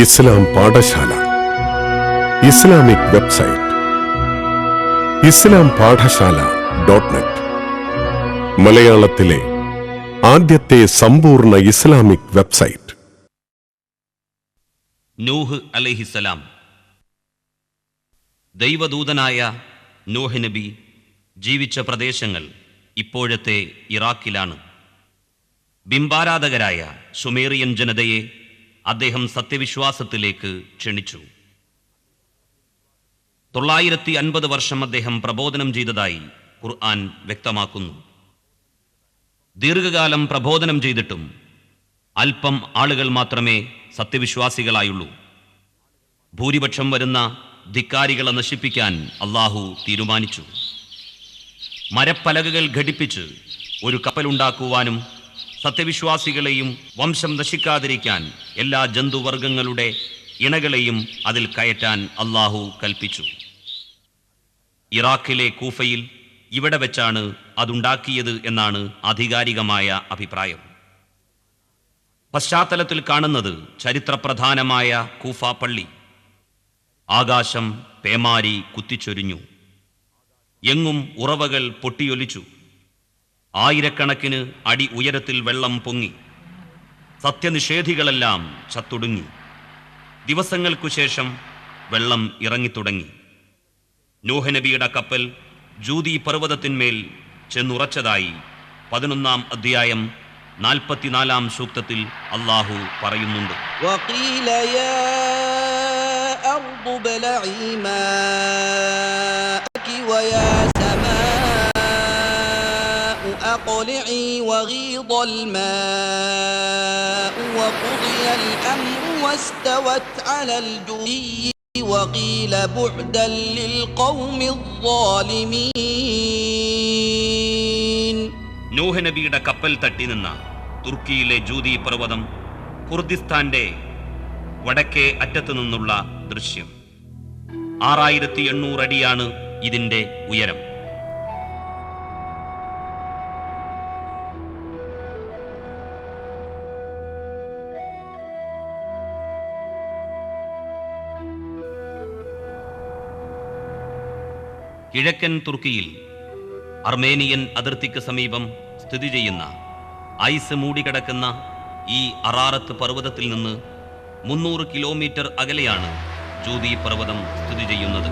Islam Pathashala. Islamic website. Islam Pathashala dot net. മലയാളത്തിലെ ആദ്യത്തെ സമ്പൂർണ ഇസ്ലാമിക് വെബ്സൈറ്റ്. നൂഹ് അലഹിസലാം ദൈവദൂതനായ നൂഹ് നബി ജീവിച്ച പ്രദേശങ്ങൾ ഇപ്പോഴത്തെ ഇറാഖിലാണ്. ബിംബാരാധകരായ സുമേറിയൻ ജനതയെ അദ്ദേഹം സത്യവിശ്വാസത്തിലേക്ക് ക്ഷണിച്ചു. തൊള്ളായിരത്തി അൻപത് വർഷം അദ്ദേഹം പ്രബോധനം ചെയ്തതായി ഖുർആൻ വ്യക്തമാക്കുന്നു. ദീർഘകാലം പ്രബോധനം ചെയ്തിട്ടും അല്പം ആളുകൾ മാത്രമേ സത്യവിശ്വാസികളായുള്ളൂ. ഭൂരിപക്ഷം വരുന്ന ധിക്കാരികളെ നശിപ്പിക്കാൻ അള്ളാഹു തീരുമാനിച്ചു. മരപ്പലകകൾ ഘടിപ്പിച്ച് ഒരു കപ്പലുണ്ടാക്കുവാനും സത്യവിശ്വാസികളെയും വംശം നശിക്കാതിരിക്കാൻ എല്ലാ ജന്തുവർഗങ്ങളുടെ ഇണകളെയും അതിൽ കയറ്റാൻ അള്ളാഹു കൽപ്പിച്ചു. ഇറാഖിലെ കൂഫയിൽ ഇവിടെ വെച്ചാണ് അതുണ്ടാക്കിയത് എന്നാണ് ആധികാരികമായ അഭിപ്രായം. പശ്ചാത്തലത്തിൽ കാണുന്നത് ചരിത്രപ്രധാനമായ കൂഫ പള്ളി. ആകാശം പേമാരി കുത്തിച്ചൊരിഞ്ഞു. എങ്ങും ഉറവകൾ പൊട്ടിയൊലിച്ചു. ആയിരക്കണക്കിന് അടി ഉയരത്തിൽ വെള്ളം പൊങ്ങി സത്യനിഷേധികളെല്ലാം ചത്തൊടുങ്ങി ദിവസങ്ങൾക്കു ശേഷം വെള്ളം ഇറങ്ങിത്തുടങ്ങി നൂഹനബിയുടെ കപ്പൽ ജൂതി പർവ്വതത്തിന്മേൽ ചെന്നുറച്ചതായി പതിനൊന്നാം അധ്യായം നാൽപ്പത്തിനാലാം സൂക്തത്തിൽ അള്ളാഹു പറയുന്നുണ്ട് وقيل يا أرض ابلعي ماءك ويا أقلعي وغيض الماء وقضي الأمر واستوت على الجودي وقيل بعدا للقوم الظالمين നൂഹനബിയുടെ കപ്പൽ തട്ടി നിന്ന തുർക്കിയിലെ ജൂതി പർവ്വതം കുർദിസ്ഥാന്റെ വടക്കേ അറ്റത്തു നിന്നുള്ള ദൃശ്യം ആറായിരത്തി എണ്ണൂറ് അടിയാണ് ഇതിന്റെ ഉയരം കിഴക്കൻ തുർക്കിയിൽ അർമേനിയൻ അതിർത്തിക്ക് സമീപം സ്ഥിതി ചെയ്യുന്ന ഐസ് മൂടിക്കിടക്കുന്ന ഈ അറാറത്ത് പർവതത്തിൽ നിന്ന് മുന്നൂറ് കിലോമീറ്റർ അകലെയാണ് ജൂതി പർവതം സ്ഥിതി ചെയ്യുന്നത്.